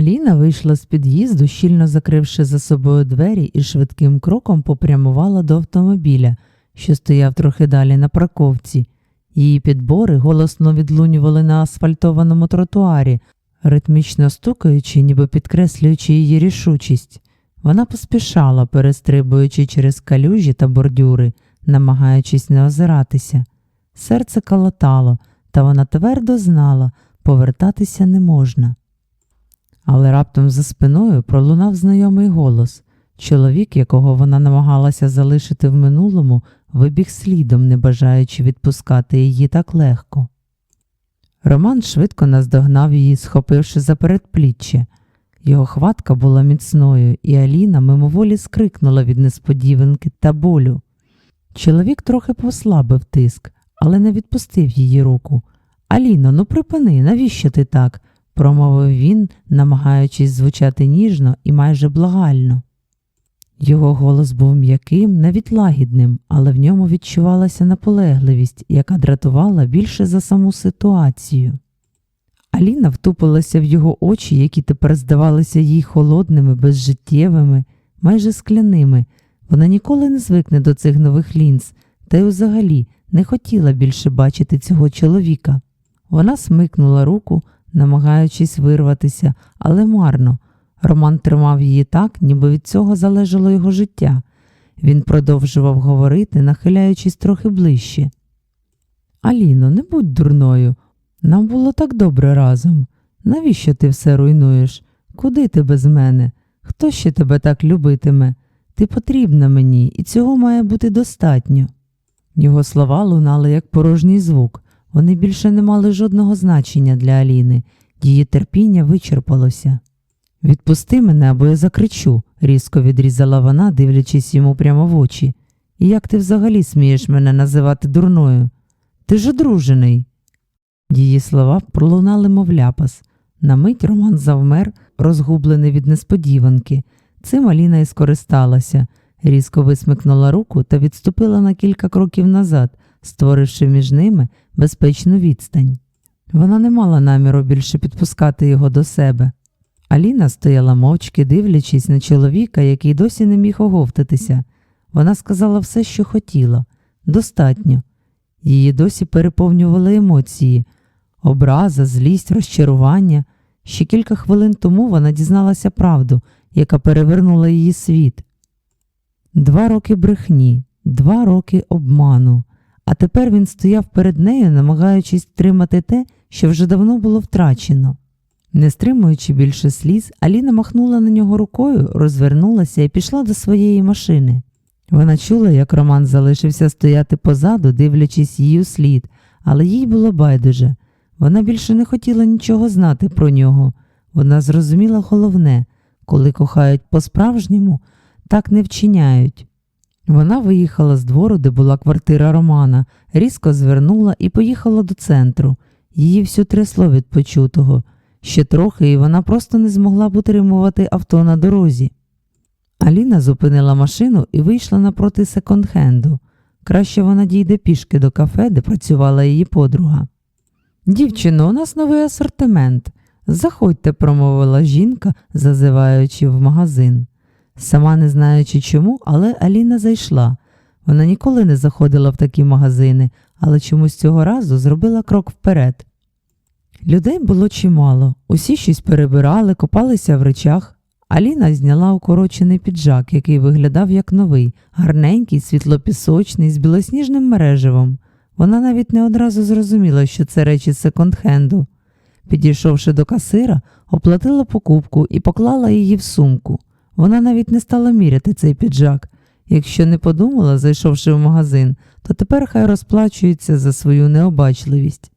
Аліна вийшла з під'їзду, щільно закривши за собою двері і швидким кроком попрямувала до автомобіля, що стояв трохи далі на парковці. Її підбори голосно відлунювали на асфальтованому тротуарі, ритмічно стукаючи, ніби підкреслюючи її рішучість. Вона поспішала, перестрибуючи через калюжі та бордюри, намагаючись не озиратися. Серце калатало, та вона твердо знала, повертатися не можна. Але раптом за спиною пролунав знайомий голос. Чоловік, якого вона намагалася залишити в минулому, вибіг слідом, не бажаючи відпускати її так легко. Роман швидко наздогнав її, схопивши за передпліччя. Його хватка була міцною, і Аліна мимоволі скрикнула від несподіванки та болю. Чоловік трохи послабив тиск, але не відпустив її руку. Аліно, ну припини, навіщо ти так? Промовив він, намагаючись звучати ніжно і майже благально. Його голос був м'яким, навіть лагідним, але в ньому відчувалася наполегливість, яка дратувала більше за саму ситуацію. Аліна втупилася в його очі, які тепер здавалися їй холодними, безжиттєвими, майже скляними. Вона ніколи не звикне до цих нових лінз, та й взагалі не хотіла більше бачити цього чоловіка. Вона смикнула руку, намагаючись вирватися, але марно. Роман тримав її так, ніби від цього залежало його життя. Він продовжував говорити, нахиляючись трохи ближче. Аліно, не будь дурною. Нам було так добре разом. Навіщо ти все руйнуєш? Куди ти без мене? Хто ще тебе так любитиме? Ти потрібна мені, і цього має бути достатньо. Його слова лунали як порожній звук. Вони більше не мали жодного значення для Аліни, її терпіння вичерпалося. Відпусти мене, або я закричу, різко відрізала вона, дивлячись йому прямо в очі. І як ти взагалі смієш мене називати дурною? Ти ж одружений. Її слова пролунали, мов ляпас. На мить Роман завмер, розгублений від несподіванки. Цим Аліна і скористалася, різко висмикнула руку та відступила на кілька кроків назад, створивши між ними безпечну відстань. Вона не мала наміру більше підпускати його до себе. Аліна стояла мовчки, дивлячись на чоловіка, який досі не міг оговтатися. Вона сказала все, що хотіла. Достатньо. Її досі переповнювали емоції образа, злість, розчарування. Ще кілька хвилин тому вона дізналася правду, яка перевернула її світ. Два роки брехні, два роки обману. А тепер він стояв перед нею, намагаючись тримати те, що вже давно було втрачено. Не стримуючи більше сліз, Аліна махнула на нього рукою, розвернулася і пішла до своєї машини. Вона чула, як Роман залишився стояти позаду, дивлячись її слід, але їй було байдуже. Вона більше не хотіла нічого знати про нього. Вона зрозуміла головне коли кохають по-справжньому, так не вчиняють. Вона виїхала з двору, де була квартира Романа, різко звернула і поїхала до центру. Її всю трясло від почутого. Ще трохи, і вона просто не змогла б утримувати авто на дорозі. Аліна зупинила машину і вийшла напроти секонд-хенду. Краще вона дійде пішки до кафе, де працювала її подруга. Дівчино, у нас новий асортимент. Заходьте, промовила жінка, зазиваючи в магазин. Сама не знаючи чому, але Аліна зайшла. Вона ніколи не заходила в такі магазини, але чомусь цього разу зробила крок вперед. Людей було чимало, усі щось перебирали, копалися в речах. Аліна зняла укорочений піджак, який виглядав як новий, гарненький, світлопісочний, з білосніжним мереживом. Вона навіть не одразу зрозуміла, що це речі секонд-хенду. Підійшовши до касира, оплатила покупку і поклала її в сумку. Вона навіть не стала міряти цей піджак. Якщо не подумала, зайшовши в магазин, то тепер хай розплачується за свою необачливість.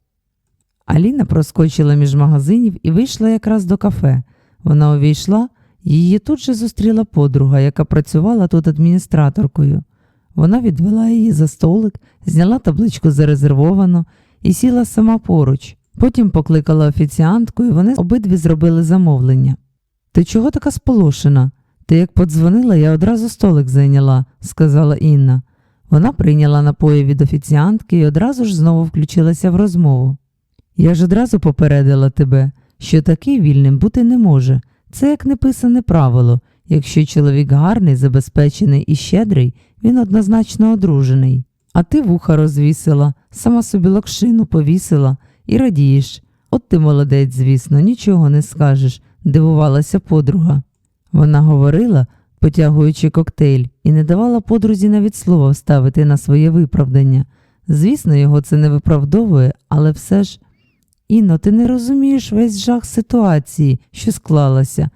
Аліна проскочила між магазинів і вийшла якраз до кафе. Вона увійшла, її тут же зустріла подруга, яка працювала тут адміністраторкою. Вона відвела її за столик, зняла табличку зарезервовано і сіла сама поруч. Потім покликала офіціантку, і вони обидві зробили замовлення. Ти чого така сполошена? Ти як подзвонила, я одразу столик зайняла, сказала Інна. Вона прийняла напої від офіціантки і одразу ж знову включилася в розмову. Я ж одразу попередила тебе, що такий вільним бути не може. Це як неписане правило. Якщо чоловік гарний, забезпечений і щедрий, він однозначно одружений. А ти вуха розвісила, сама собі локшину повісила і радієш. От ти молодець, звісно, нічого не скажеш, дивувалася подруга. Вона говорила, потягуючи коктейль, і не давала подрузі навіть слова вставити на своє виправдання. Звісно, його це не виправдовує, але все ж. Інно, ти не розумієш весь жах ситуації, що склалася.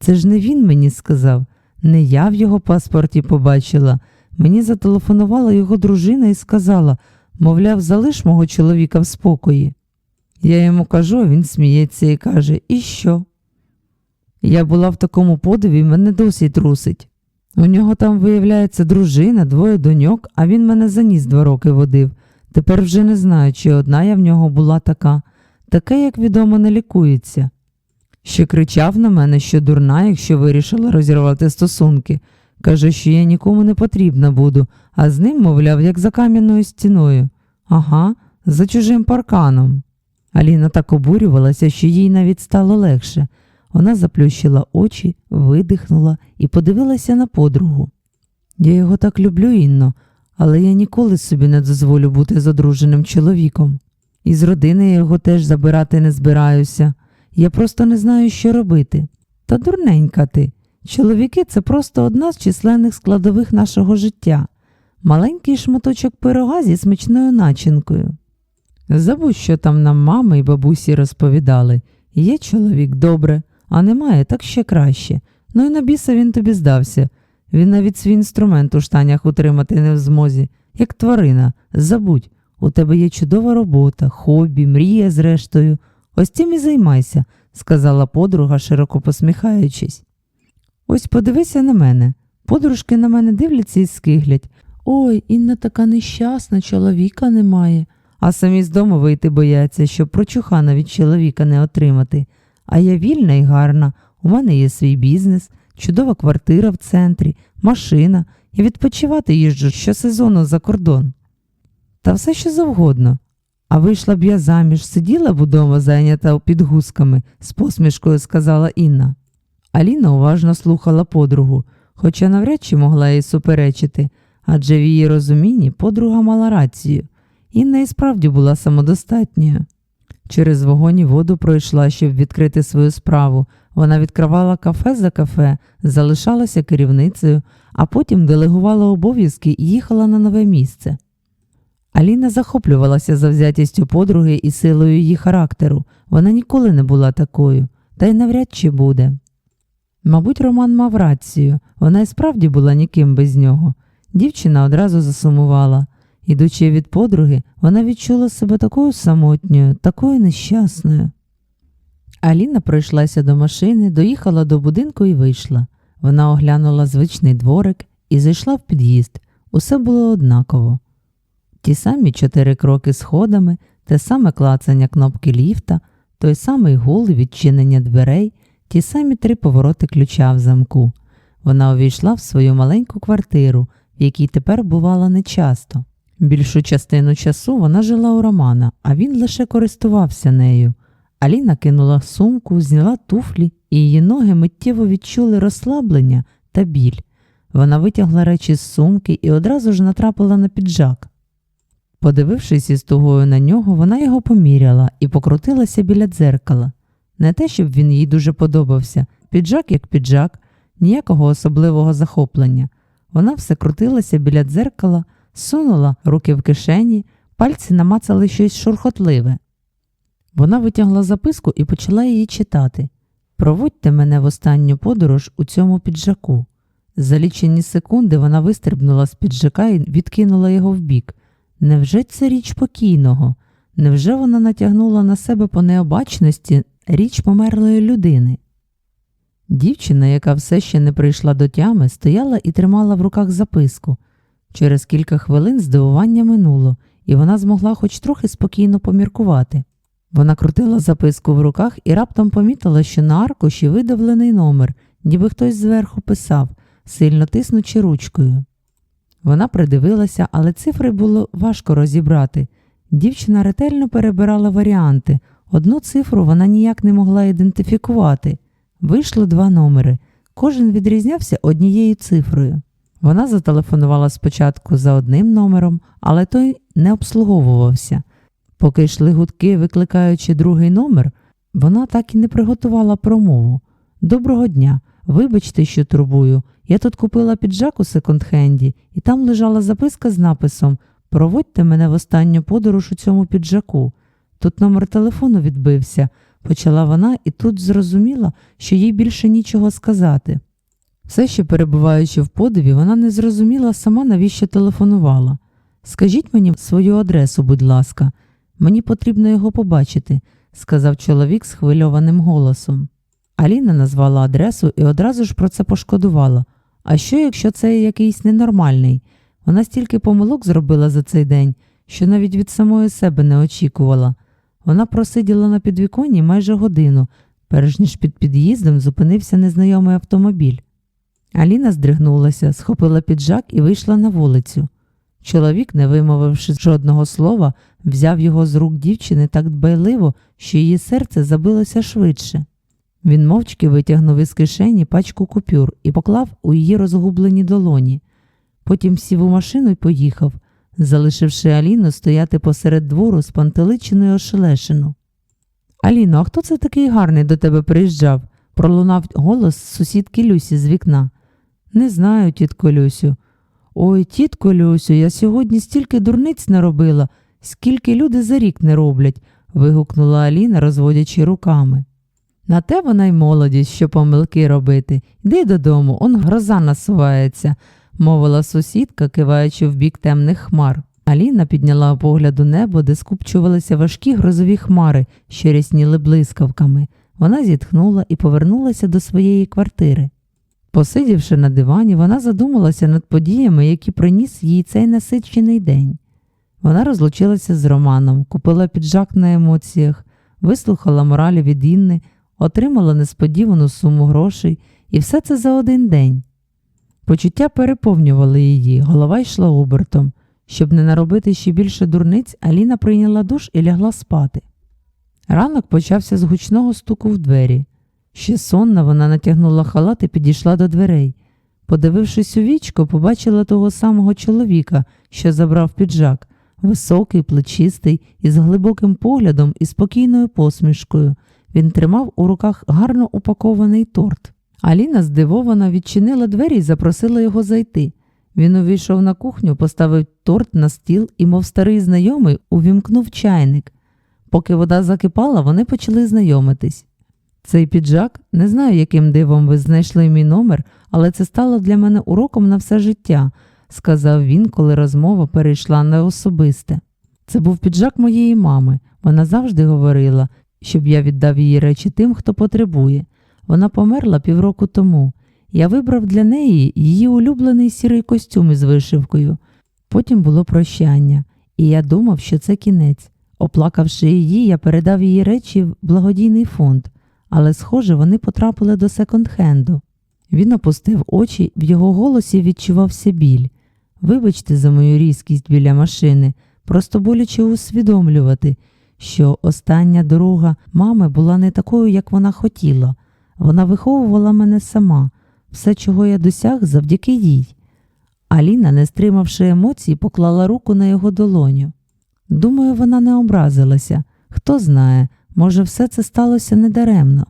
Це ж не він мені сказав, не я в його паспорті побачила. Мені зателефонувала його дружина і сказала, мовляв, залиш мого чоловіка в спокої. Я йому кажу, він сміється і каже, і що? Я була в такому подиві, мене досі трусить. У нього там, виявляється, дружина, двоє доньок, а він мене за ніс два роки водив. Тепер вже не знаю, чи одна я в нього була така. Таке, як відомо, не лікується. Ще кричав на мене, що дурна, якщо вирішила розірвати стосунки. Каже, що я нікому не потрібна буду, а з ним, мовляв, як за кам'яною стіною. Ага, за чужим парканом. Аліна так обурювалася, що їй навіть стало легше. Вона заплющила очі, видихнула і подивилася на подругу. Я його так люблю, Інно, але я ніколи собі не дозволю бути з одруженим чоловіком. І з родини я його теж забирати не збираюся. Я просто не знаю, що робити. Та дурненька ти. Чоловіки це просто одна з численних складових нашого життя, маленький шматочок пирога зі смачною начинкою. Забудь, що там нам мами і бабусі розповідали. Є чоловік добре, а немає, так ще краще. Ну і на біса він тобі здався. Він навіть свій інструмент у штанях утримати не в змозі, як тварина. Забудь, у тебе є чудова робота, хобі, мрія, зрештою. Ось цим і займайся, сказала подруга, широко посміхаючись. Ось подивися на мене. Подружки на мене дивляться і скиглять. Ой, Інна така нещасна, чоловіка немає. А самі з дому вийти бояться, щоб прочухана від чоловіка не отримати. А я вільна і гарна, у мене є свій бізнес, чудова квартира в центрі, машина, я відпочивати їжджу щосезону за кордон. Та все що завгодно. А вийшла б я заміж, сиділа б удома зайнята під гусками, з посмішкою сказала Інна. Аліна уважно слухала подругу, хоча навряд чи могла їй суперечити, адже в її розумінні подруга мала рацію. Інна і справді була самодостатньою. Через вогонь і воду пройшла, щоб відкрити свою справу. Вона відкривала кафе за кафе, залишалася керівницею, а потім делегувала обов'язки і їхала на нове місце. Аліна захоплювалася завзятістю подруги і силою її характеру. Вона ніколи не була такою, та й навряд чи буде. Мабуть, Роман мав рацію, вона і справді була ніким без нього. Дівчина одразу засумувала. Ідучи від подруги, вона відчула себе такою самотньою, такою нещасною. Аліна пройшлася до машини, доїхала до будинку і вийшла. Вона оглянула звичний дворик і зайшла в під'їзд. Усе було однаково. Ті самі чотири кроки сходами, те саме клацання кнопки ліфта, той самий гул відчинення дверей, ті самі три повороти ключа в замку. Вона увійшла в свою маленьку квартиру, в якій тепер бувала нечасто. Більшу частину часу вона жила у Романа, а він лише користувався нею. Аліна кинула сумку, зняла туфлі, і її ноги миттєво відчули розслаблення та біль. Вона витягла речі з сумки і одразу ж натрапила на піджак. Подивившись із тугою на нього, вона його поміряла і покрутилася біля дзеркала. Не те, щоб він їй дуже подобався, піджак як піджак, ніякого особливого захоплення. Вона все крутилася біля дзеркала, сунула руки в кишені, пальці намацали щось шурхотливе. Вона витягла записку і почала її читати. Проводьте мене в останню подорож у цьому піджаку. За лічені секунди вона вистрибнула з піджака і відкинула його вбік. Невже це річ покійного? Невже вона натягнула на себе по необачності річ померлої людини? Дівчина, яка все ще не прийшла до тями, стояла і тримала в руках записку. Через кілька хвилин здивування минуло, і вона змогла хоч трохи спокійно поміркувати. Вона крутила записку в руках і раптом помітила, що на аркуші видавлений номер, ніби хтось зверху писав, сильно тиснучи ручкою. Вона придивилася, але цифри було важко розібрати. Дівчина ретельно перебирала варіанти. Одну цифру вона ніяк не могла ідентифікувати. Вийшло два номери. Кожен відрізнявся однією цифрою. Вона зателефонувала спочатку за одним номером, але той не обслуговувався. Поки йшли гудки, викликаючи другий номер, вона так і не приготувала промову. Доброго дня, вибачте, що турбую. Я тут купила піджак у секонд-хенді, і там лежала записка з написом Проводьте мене в останню подорож у цьому піджаку. Тут номер телефону відбився, почала вона і тут зрозуміла, що їй більше нічого сказати. Все ще перебуваючи в подиві, вона не зрозуміла сама, навіщо телефонувала. Скажіть мені свою адресу, будь ласка, мені потрібно його побачити, сказав чоловік схвильованим голосом. Аліна назвала адресу і одразу ж про це пошкодувала. А що, якщо це якийсь ненормальний? Вона стільки помилок зробила за цей день, що навіть від самої себе не очікувала. Вона просиділа на підвіконні майже годину, перш ніж під під'їздом зупинився незнайомий автомобіль. Аліна здригнулася, схопила піджак і вийшла на вулицю. Чоловік, не вимовивши жодного слова, взяв його з рук дівчини так дбайливо, що її серце забилося швидше. Він мовчки витягнув із кишені пачку купюр і поклав у її розгублені долоні. Потім сів у машину і поїхав, залишивши Аліну стояти посеред двору з пантеличиною ошелешену. Аліно, а хто це такий гарний до тебе приїжджав? пролунав голос сусідки Люсі з вікна. Не знаю, тітко Люсю. Ой, тітко Люсю, я сьогодні стільки дурниць наробила, скільки люди за рік не роблять, вигукнула Аліна, розводячи руками. На те вона й молодість, що помилки робити. Йди додому, он гроза насувається, мовила сусідка, киваючи в бік темних хмар. Аліна підняла погляд у небо, де скупчувалися важкі грозові хмари, що рясніли блискавками. Вона зітхнула і повернулася до своєї квартири. Посидівши на дивані, вона задумалася над подіями, які приніс їй цей насичений день. Вона розлучилася з Романом, купила піджак на емоціях, вислухала моралі від Інни, отримала несподівану суму грошей, і все це за один день. Почуття переповнювали її, голова йшла обертом. Щоб не наробити ще більше дурниць, Аліна прийняла душ і лягла спати. Ранок почався з гучного стуку в двері. Ще сонна вона натягнула халат і підійшла до дверей. Подивившись у вічко, побачила того самого чоловіка, що забрав піджак, високий, плечистий, із глибоким поглядом і спокійною посмішкою. Він тримав у руках гарно упакований торт. Аліна здивовано відчинила двері і запросила його зайти. Він увійшов на кухню, поставив торт на стіл і, мов старий знайомий, увімкнув чайник. Поки вода закипала, вони почали знайомитись. Цей піджак, не знаю, яким дивом ви знайшли мій номер, але це стало для мене уроком на все життя, сказав він, коли розмова перейшла на особисте. Це був піджак моєї мами. Вона завжди говорила, щоб я віддав її речі тим, хто потребує. Вона померла півроку тому. Я вибрав для неї її улюблений сірий костюм із вишивкою. Потім було прощання, і я думав, що це кінець. Оплакавши її, я передав її речі в благодійний фонд, але, схоже, вони потрапили до секонд-хенду. Він опустив очі, в його голосі відчувався біль. Вибачте за мою різкість біля машини, просто боляче усвідомлювати, що остання дорога мами була не такою, як вона хотіла. Вона виховувала мене сама, все, чого я досяг, завдяки їй. Аліна, не стримавши емоцій, поклала руку на його долоню. Думаю, вона не образилася. Хто знає, може, все це сталося недаремно.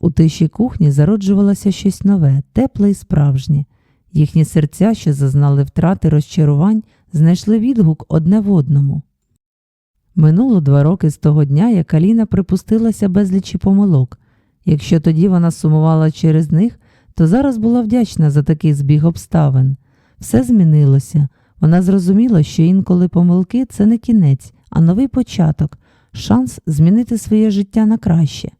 У тиші кухні зароджувалося щось нове, тепле і справжнє. Їхні серця, що зазнали втрати розчарувань, знайшли відгук одне в одному. Минуло два роки з того дня, як Аліна припустилася безлічі помилок. Якщо тоді вона сумувала через них, то зараз була вдячна за такий збіг обставин. Все змінилося. Вона зрозуміла, що інколи помилки це не кінець, а новий початок, шанс змінити своє життя на краще.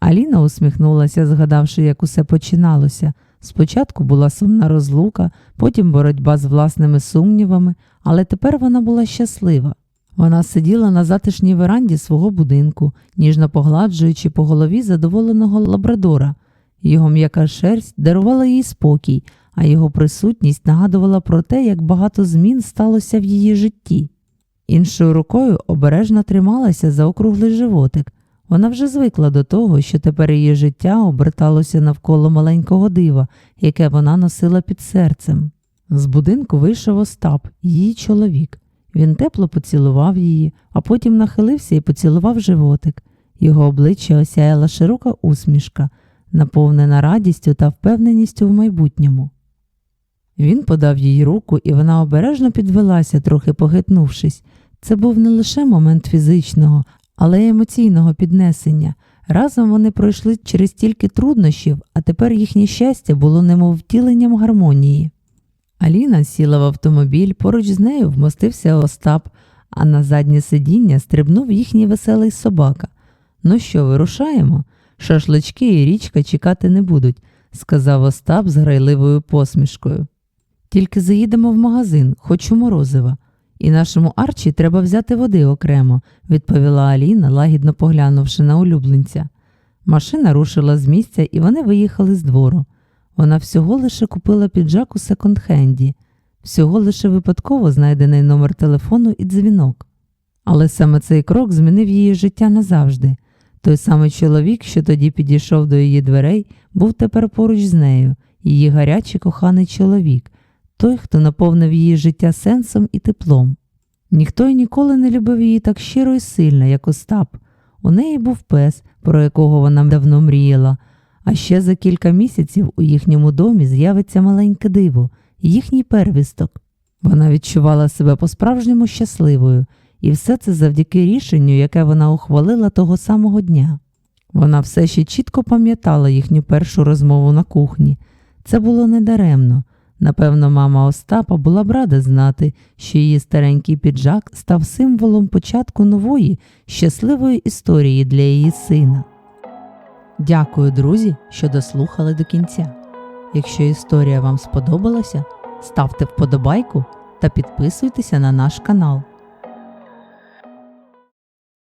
Аліна усміхнулася, згадавши, як усе починалося. Спочатку була сумна розлука, потім боротьба з власними сумнівами, але тепер вона була щаслива. Вона сиділа на затишній веранді свого будинку, ніжно погладжуючи по голові задоволеного лабрадора. Його м'яка шерсть дарувала їй спокій, а його присутність нагадувала про те, як багато змін сталося в її житті. Іншою рукою обережно трималася за округлий животик. Вона вже звикла до того, що тепер її життя оберталося навколо маленького дива, яке вона носила під серцем. З будинку вийшов Остап, її чоловік. Він тепло поцілував її, а потім нахилився і поцілував животик. Його обличчя осяяла широка усмішка, наповнена радістю та впевненістю в майбутньому. Він подав їй руку, і вона обережно підвелася, трохи похитнувшись. Це був не лише момент фізичного, але й емоційного піднесення. Разом вони пройшли через стільки труднощів, а тепер їхнє щастя було немов втіленням гармонії. Аліна сіла в автомобіль, поруч з нею вмостився Остап, а на заднє сидіння стрибнув їхній веселий собака. Ну що, вирушаємо? Шашлички і річка чекати не будуть, сказав Остап з грайливою посмішкою. Тільки заїдемо в магазин, хочу морозива. І нашому Арчі треба взяти води окремо, відповіла Аліна, лагідно поглянувши на улюбленця. Машина рушила з місця, і вони виїхали з двору. Вона всього лише купила піджак у секонд-хенді, всього лише випадково знайдений номер телефону і дзвінок. Але саме цей крок змінив її життя назавжди. Той самий чоловік, що тоді підійшов до її дверей, був тепер поруч з нею, її гарячий коханий чоловік, той, хто наповнив її життя сенсом і теплом. Ніхто й ніколи не любив її так щиро і сильно, як Остап. У неї був пес, про якого вона давно мріяла, а ще за кілька місяців у їхньому домі з'явиться маленьке диво, їхній первісток. Вона відчувала себе по-справжньому щасливою, і все це завдяки рішенню, яке вона ухвалила того самого дня. Вона все ще чітко пам'ятала їхню першу розмову на кухні. Це було недаремно. Напевно, мама Остапа була б рада знати, що її старенький піджак став символом початку нової, щасливої історії для її сина. Дякую, друзі, що дослухали до кінця. Якщо історія вам сподобалася, ставте вподобайку та підписуйтеся на наш канал.